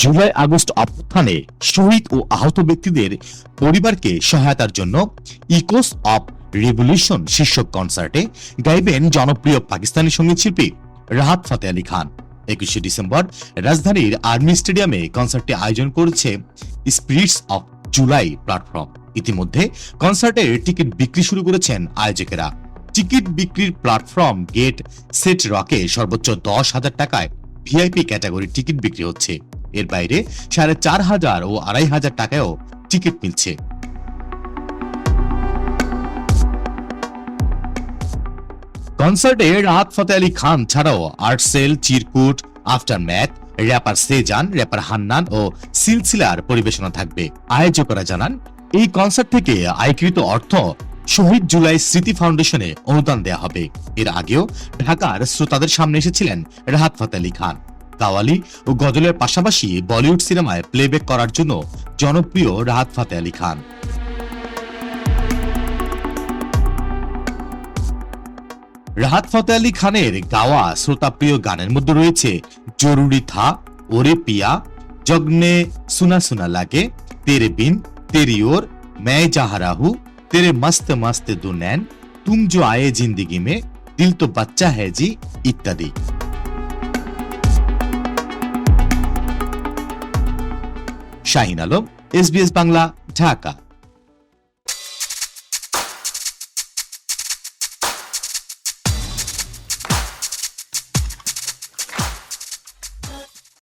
July August অভ্যুত্থানে শহীদ ও আহত ব্যক্তিদের পরিবারকে সহায়তার জন্য ইকোস অফ রেভলিউশন শীর্ষক কনসার্টে গাইবেন জনপ্রিয় পাকিস্তানি সংগীত শিল্পী রাহাত ফাতে আলী খান। একুশে ডিসেম্বর রাজধানীর আর্মি স্টেডিয়ামে কনসার্টটি আয়োজন করেছে স্পিরিটস অফ জুলাই প্ল্যাটফর্ম। ইতিমধ্যে কনসার্টের টিকিট বিক্রি শুরু করেছেন আয়োজকেরা। টিকিট বিক্রির প্ল্যাটফর্ম গেট সেট রকে সর্বোচ্চ দশ হাজার টাকায় ভিআইপি ক্যাটাগরির টিকিট বিক্রি হচ্ছে। এর বাইরে সাড়ে চার হাজার ও আড়াই হাজার টাকায়ও টিকিট মিলছে। কনসার্টে রাহাত ফতে আলী খান ছাড়াও Artcell, Chirkut aftermath rapper Sezan, rapper Hannan ও সিলসিলার পরিবেশনা থাকবে। আয়োজকরা জানান, এই কনসার্ট থেকে আয়কৃত অর্থ শহীদ জুলাই স্মৃতি ফাউন্ডেশনে অনুদান দেয়া হবে। এর আগেও ঢাকার শ্রোতাদের সামনে এসেছিলেন রাহাত ফতে আলী খান। কাওয়ালি ও গজলের পাশাপাশি বলিউড সিনেমায় প্লেব্যাক করার জন্য জনপ্রিয় রাহাত ফাতে আলী খান রাহাত ফতে আলী খানের গাওয়া শ্রোতাপ্রিয় গানের মধ্যে রয়েছে জরুরি থা ওরে পিয়া জগনে সুনা সুনা লাগে তেরে বিন তেরি ওর मैं जहा राहू तेरे मस्त मस्त दुनैन तुम जो आए जिंदगी में दिल तो बच्चा है जी ইত্যাদি শাহিন আলম এসবিএস বাংলা ঢাকা।